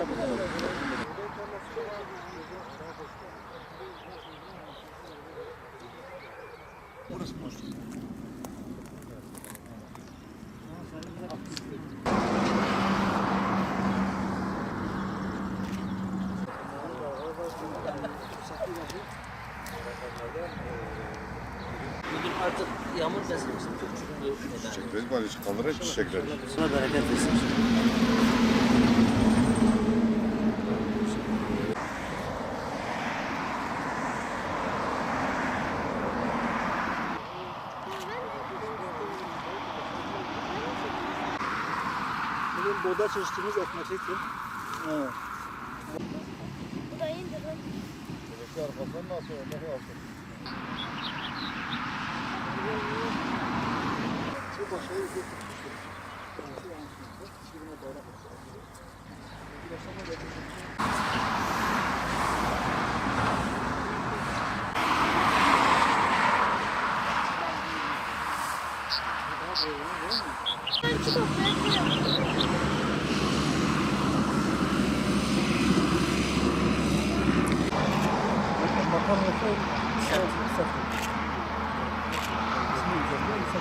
Bugün artık yağmur beslemişsin. Çok çürüdü. Çiçekleri var, hiç kalır çiçekleri. Sonra bereket versin. Bugün boğda çalıştığımız ekmekliktir. Evet. Bu da iyiydi. Arkasından nasıl olmak lazım? Şu başarıyı götürmüştür. Kendisi yansımıştır. Şimdi buna bayrak atıyor. Bir yaşama getirdim. Ben çok beğendim. Bakan olsa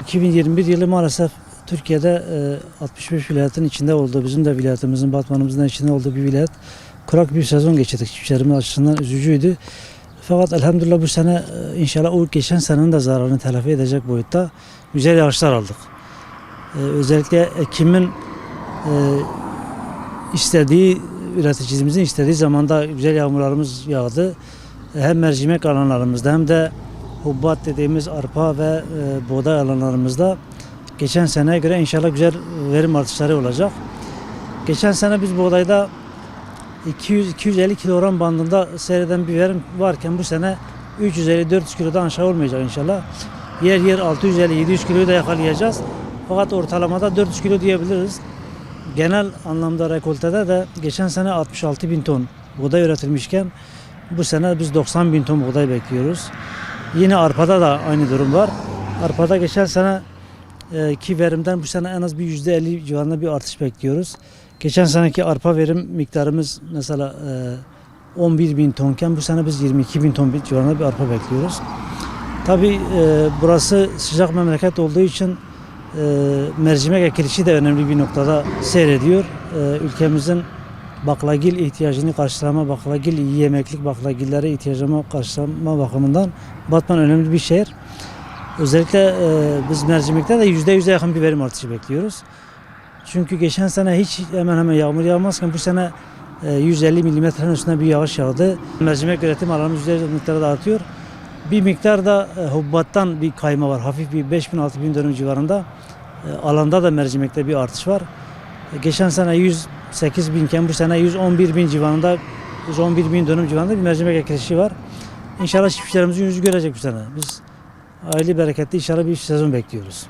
2021 yılı maalesef Türkiye'de e, 65 vilayetin içinde olduğu, bizim de vilayetimizin, Batman'ımızın içinde olduğu bir vilayet. Kurak bir sezon geçirdik. Çiftçilerimiz açısından üzücüydü. Fakat elhamdülillah bu sene e, inşallah o geçen senenin de zararını telafi edecek boyutta güzel yağışlar aldık. E, özellikle Ekim'in e, istediği, üreticimizin istediği zamanda güzel yağmurlarımız yağdı. E, Hem mercimek alanlarımızda hem de hubbat dediğimiz arpa ve e, buğday alanlarımızda geçen seneye göre inşallah güzel verim artışları olacak. Geçen sene biz buğdayda 200-250 kilogram bandında seyreden bir verim varken bu sene 350-400 kilodan aşağı olmayacak inşallah. Yer yer 650-700 kiloyu da yakalayacağız. Fakat ortalamada 400 kilo diyebiliriz. Genel anlamda rekoltede de geçen sene 66 bin ton buğday üretilmişken bu sene biz 90 bin ton buğday bekliyoruz. Yine arpada da aynı durum var. Arpada geçen sene e, ki verimden bu sene en az bir %50 civarında bir artış bekliyoruz. Geçen seneki arpa verim miktarımız mesela e, 11 bin tonken bu sene biz 22 bin ton civarında bir arpa bekliyoruz. Tabi burası sıcak memleket olduğu için e, mercimek ekilişi de önemli bir noktada seyrediyor. E, ülkemizin baklagil ihtiyacını karşılama, baklagil yemeklik baklagillere ihtiyacını karşılama bakımından Batman önemli bir şehir. Özellikle e, biz mercimekte de yüzde yüze yakın bir verim artışı bekliyoruz. Çünkü geçen sene hiç hemen hemen yağmur yağmazken bu sene e, 150 milimetrenin üstünde bir yağış yağdı. Mercimek üretim alanımız yüzde miktarda artıyor. Bir miktar da e, hubbattan bir kayma var. Hafif bir 5000-6000 dönüm civarında. E, alanda da mercimekte bir artış var. E, geçen sene 108 binken bu sene 111 bin civarında 111 bin dönüm civarında bir mercimek ekilişi var. İnşallah çiftçilerimizin yüzü görecek bu sene. Biz aile bereketli inşallah bir sezon bekliyoruz.